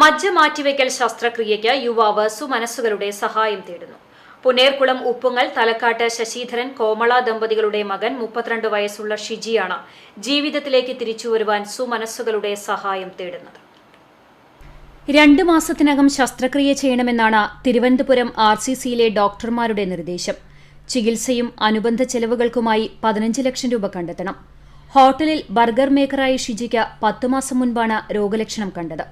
മജ്ജ മാറ്റിവെക്കൽ ശസ്ത്രക്രിയയ്ക്ക് യുവാവ് സുമനസ്സുകളുടെ സഹായം തേടുന്നു. പുന്നേർകുളം ഉപ്പുങ്ങൽ തലക്കാട്ട് ശശിധരൻ കോമള ദമ്പതികളുടെ മകൻ മുപ്പത്തിരണ്ട് വയസ്സുള്ള ഷിജിയാണ് ജീവിതത്തിലേക്ക് തിരിച്ചുവരുവാൻ സുമനസ്സുകളുടെ സഹായം തേടുന്നത്. രണ്ട് മാസത്തിനകം ശസ്ത്രക്രിയ ചെയ്യണമെന്നാണ് തിരുവനന്തപുരം ആർ സി സിയിലെ ഡോക്ടർമാരുടെ നിർദ്ദേശം. ചികിത്സയും അനുബന്ധ ചെലവുകൾക്കുമായി പതിനഞ്ച് ലക്ഷം രൂപ കണ്ടെത്തണം. ഹോട്ടലിൽ ബർഗർ മേക്കറായ ഷിജിക്ക് പത്ത് മാസം മുൻപാണ് രോഗലക്ഷണം കണ്ടത്.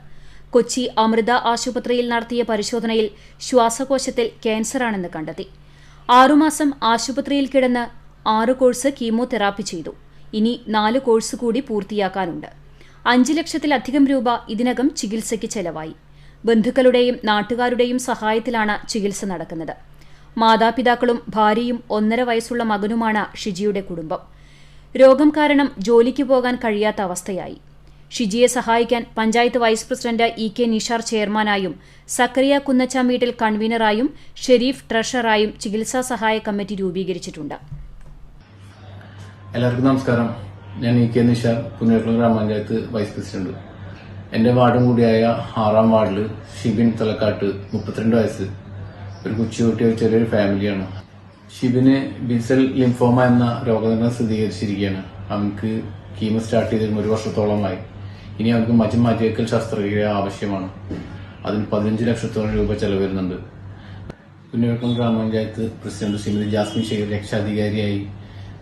കൊച്ചി അമൃത ആശുപത്രിയിൽ നടത്തിയ പരിശോധനയിൽ ശ്വാസകോശത്തിൽ ക്യാൻസറാണെന്ന് കണ്ടെത്തി. ആറുമാസം ആശുപത്രിയിൽ കിടന്ന് ആറ് കോഴ്സ് കീമോതെറാപ്പി ചെയ്തു. ഇനി നാല് കോഴ്സ് കൂടി പൂർത്തിയാക്കാനുണ്ട്. അഞ്ച് ലക്ഷത്തിലധികം രൂപ ഇതിനകം ചികിത്സയ്ക്ക് ചെലവായി. ബന്ധുക്കളുടെയും നാട്ടുകാരുടെയും സഹായത്തിലാണ് ചികിത്സ നടക്കുന്നത്. മാതാപിതാക്കളും ഭാര്യയും ഒന്നര വയസ്സുള്ള മകനുമാണ് ഷിജിയുടെ കുടുംബം. രോഗം കാരണം ജോലിക്ക് പോകാൻ കഴിയാത്ത അവസ്ഥയായി. ഷിജിയെ സഹായിക്കാൻ panchayat vice president E K Nishar ചെയർമാനായും Zacharia കുന്നച്ചാം വീട്ടിൽ കൺവീനറായും ഷെരീഫ് ട്രഷററായും ചികിത്സാ സഹായ കമ്മിറ്റി രൂപീകരിച്ചിട്ടുണ്ട്. എല്ലാവർക്കും നമസ്കാരം. ഞാൻ ഇ കെ നിഷാർ പുന്നേക്കുളം ഗ്രാമപഞ്ചായത്ത് വൈസ് പ്രസിഡന്റ്. എന്റെ വാർഡും കൂടിയായ ആറാം വാർഡിൽ ഷിബിൻ തലക്കാട്ട് മുപ്പത്തിരണ്ട് വയസ്സ്. ഒരു കൊച്ചുകുട്ടിയ ചെറിയൊരു ഫാമിലിയാണ്. ഷിബിന് ബിസൽ ലിംഫോമ എന്ന രോഗനിർണയം സ്ഥിരീകരിച്ചിരിക്കുകയാണ്. അവൻക്ക് കീമോ സ്റ്റാർട്ട് ചെയ്തിരുന്ന ഒരു വർഷത്തോളമായി. ഇനി അവർക്ക് മജ്ജ മാറ്റിവെക്കൽ ശസ്ത്രക്രിയ ആവശ്യമാണ്. അതിന് പതിനഞ്ച് ലക്ഷത്തോളം രൂപ ചെലവ് വരുന്നുണ്ട്. പുന്നേർക്കുളം ഗ്രാമപഞ്ചായത്ത് പ്രസിഡന്റ് ശ്രീമതി ജാസ്മിൻ ഷെയ്ർ രക്ഷാധികാരിയായി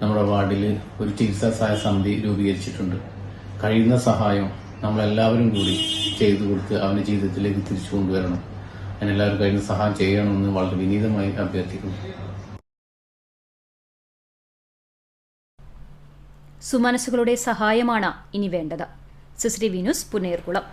നമ്മുടെ വാർഡിൽ ഒരു ചികിത്സാ സഹായ സമിതി രൂപീകരിച്ചിട്ടുണ്ട്. കഴിയുന്ന സഹായം നമ്മളെല്ലാവരും കൂടി ചെയ്തു കൊടുത്ത് അവന്റെ ജീവിതത്തിലേക്ക് തിരിച്ചു കൊണ്ടുവരണം. അതിനെല്ലാവരും കഴിയുന്ന സഹായം ചെയ്യണമെന്ന് വളരെ വിനീതമായി അഭ്യർത്ഥിക്കുന്നു. സുമനസ്സുകളുടെ സഹായമാണ് ഇനി വേണ്ടത്. CCT news Punnerkulam